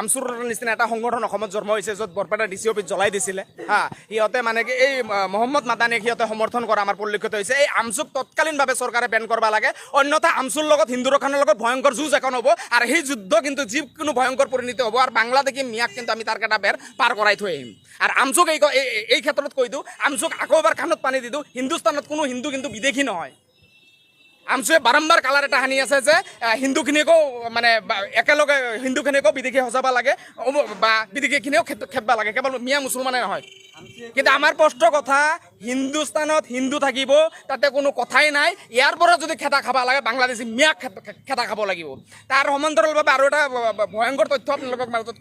আমচুৰ নিচিনা এটা সংগঠন অসমত জন্ম হৈছে, য'ত বৰপেটা ডি চি অফিচ জ্বলাই দিছিলে। হা, সিহঁতে মানে কি, এই মহম্মদ মাদানীক সিহঁতে সমৰ্থন কৰা আমাৰ পৰিলক্ষিত হৈছে। এই আমচুক তৎকালীনভাৱে চৰকাৰে বেন কৰিব লাগে, অন্যথা আমচুৰ লগত হিন্দু ৰখানৰ লগত ভয়ংকৰ যুঁজ এখন হ'ব আৰু সেই যুদ্ধ কিন্তু যিকোনো ভয়ংকৰ পৰিণতি হ'ব আৰু বাংলাদেশী মিয়াক কিন্তু আমি তাৰ কেইটা বেৰ পাৰ কৰাই থৈ আহিম। আৰু আমচুক এই- এই ক্ষেত্ৰত কৈ দিওঁ আমচুক আকৌ এবাৰ কাণত পানী দি দিওঁ, হিন্দুস্তানত কোনো হিন্দু কিন্তু বিদেশি নহয়। আমচুৱে বাৰম্বাৰ কালাৰ এটা সানি আছে যে হিন্দুখিনিকো মানে একেলগে হিন্দুখিনিকো বিদেশি সজাব লাগে বা বিদেশীখিনিও খেদ খেদবা লাগে, কেৱল মিয়া মুছলমানে নহয়। কিন্তু আমাৰ স্পষ্ট কথা হিন্দুস্তানত হিন্দু থাকিব, তাতে কোনো কথাই নাই। ইয়াৰ পৰা যদি খেদা খাব লাগে, বাংলাদেশী মিয়াক খেদা খাব লাগিব। তাৰ সমান্তৰালভাৱে আৰু এটা ভয়ংকৰ তথ্য আপোনালোকক মাজত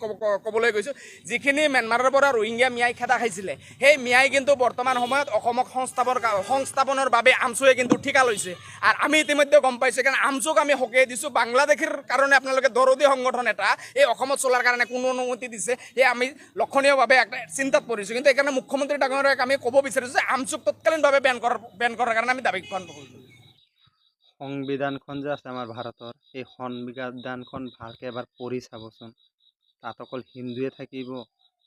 ক'বলৈ গৈছোঁ। যিখিনি ম্যানমাৰৰ পৰা ৰোহিংগীয়া মিয়াই খেদা খাইছিলে, সেই মিয়াই কিন্তু বৰ্তমান সময়ত অসমক সংস্থাপন সংস্থাপনৰ বাবে আমচুৱে কিন্তু ঠিকা লৈছে। আৰু আমি ইতিমধ্যে গম পাইছোঁ, কাৰণ আমচুক আমি সকিয়াই দিছোঁ। বাংলাদেশীৰ কাৰণে আপোনালোকে দৰদী সংগঠন এটা, এই অসমত চলাৰ কাৰণে কোনো অনুমতি দিছে। সেই আমি লক্ষণীয়ভাৱে একটা চিন্তাত পৰিছোঁ। কিন্তু এইকাৰণে মুখ্যমন্ত্ৰী ডাঙৰীয়াক আমি ক'ব বিচাৰিছোঁ যে আমচুক তৎকালীনভাৱে বেন কৰাৰ বেন কৰাৰ কাৰণে আমি কৰিছোঁ সংবিধানখন যে আছে আমাৰ ভাৰতৰ সেই সংবিধানখন ভালকৈ এবাৰ পঢ়ি চাবচোন। তাত অকল হিন্দুৱে থাকিব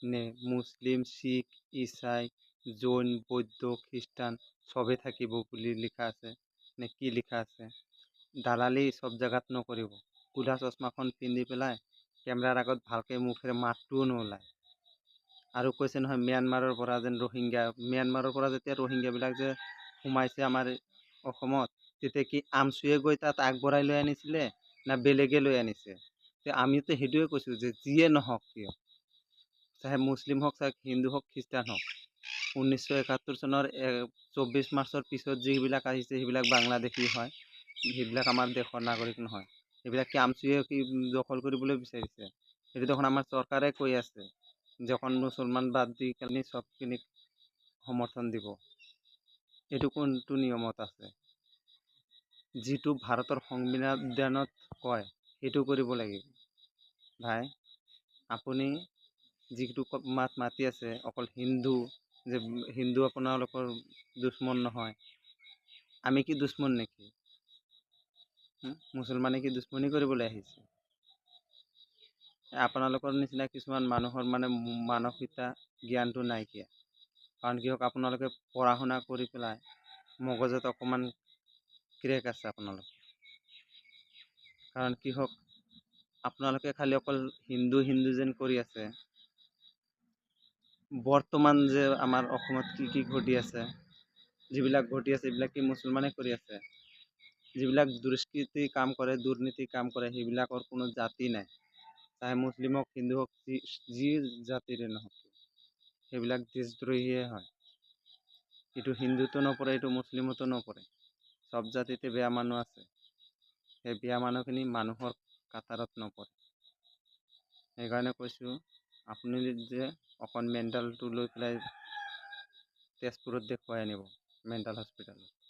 নে মুছলিম, শিখ, ইছাই, জৈন, বৌদ্ধ, খ্ৰীষ্টান চবেই থাকিব বুলি লিখা আছে, নে কি লিখা আছে? দালালি চব জেগাত নকৰিব। কোলা চশমাখন পিন্ধি পেলাই কেমেৰাৰ আগত ভালকৈ মুখেৰে মাতটোও নোলায় আৰু কৈছে নহয়, ম্যানমাৰৰ পৰা যেন ৰোহিংগীয়া ম্যানমাৰৰ পৰা যেতিয়া ৰোহিংগীয়াবিলাক যে সোমাইছে আমাৰ অসমত, তেতিয়া কি আমচুৱে গৈ তাত আগবঢ়াই লৈ আনিছিলে না বেলেগে লৈ আনিছে? তে আমিতো সেইটোৱে কৈছোঁ যে যিয়ে নহওক কিয়। চাহে মুছলিম হওক, চাহে হিন্দু হওক, খ্ৰীষ্টান হওক, ঊনৈছশ একাত্তৰ চনৰ চৌব্বিছ মাৰ্চৰ পিছত যিবিলাক আহিছে, সেইবিলাক বাংলাদেশী হয়। সেইবিলাক আমাৰ দেশৰ নাগৰিক নহয়। সেইবিলাক কি আমচুৱে কি দখল কৰিবলৈ বিচাৰিছে? সেইটো দেখোন আমাৰ চৰকাৰে কৈ আছে। যে অকণ মুছলমান বাদ দি কেনে চবখিনিক সমৰ্থন দিব। এইটো কোনটো নিয়মত আছে। যিটো ভাৰতৰ সংবিধানত কয়, সেইটো কৰিব লাগিব ভাই, আপুনি যিটো মাত মাতি আছে, অকল হিন্দু যে, হিন্দু আপোনালোকৰ দুশ্মন নহয়। আমি কি দুশ্মন নেকি? মুছলমানে কি দুশ্মনী কৰিবলৈ আহিছে? আপোনালোকৰ নিচিনা কিছুমান মানুহৰ মানে মানসিকতা জ্ঞানটো নাইকিয়া। কাৰণ কিয় আপোনালোকে পঢ়া শুনা কৰি পেলাই মগজত অকণমান ক্ৰেক আছে আপোনালোকৰ। কাৰণ কি হওক আপোনালোকে খালি অকল হিন্দু হিন্দু যেন কৰি আছে বৰ্তমান যে আমাৰ অসমত কি কি ঘটি আছে যিবিলাক ঘটি আছে এইবিলাক কি মুছলমানে কৰি আছে যিবিলাক দুষ্কৃতি কাম কৰে দুৰ্নীতি কাম কৰে সেইবিলাকৰ কোনো জাতি নাই। চাহে হওক হিন্দু হওক যি জাতিৰে নহওক। সেইবিলাক দেশদ্ৰোহীয়ে হয়। এইটো হিন্দুতো নপৰে এইটো মুছলিমতো নপৰে। চব জাতিতে বেয়া মানুহ আছে। সেই বেয়া মানুহখিনি মানুহৰ কাটাৰত নপৰে। সেইকাৰণে কৈছোঁ আপুনি যে অকণ মেণ্টেলটো লৈ পেলাই তেজপুৰত দেখুৱাই আনিব মেণ্টেল হস্পিটেলত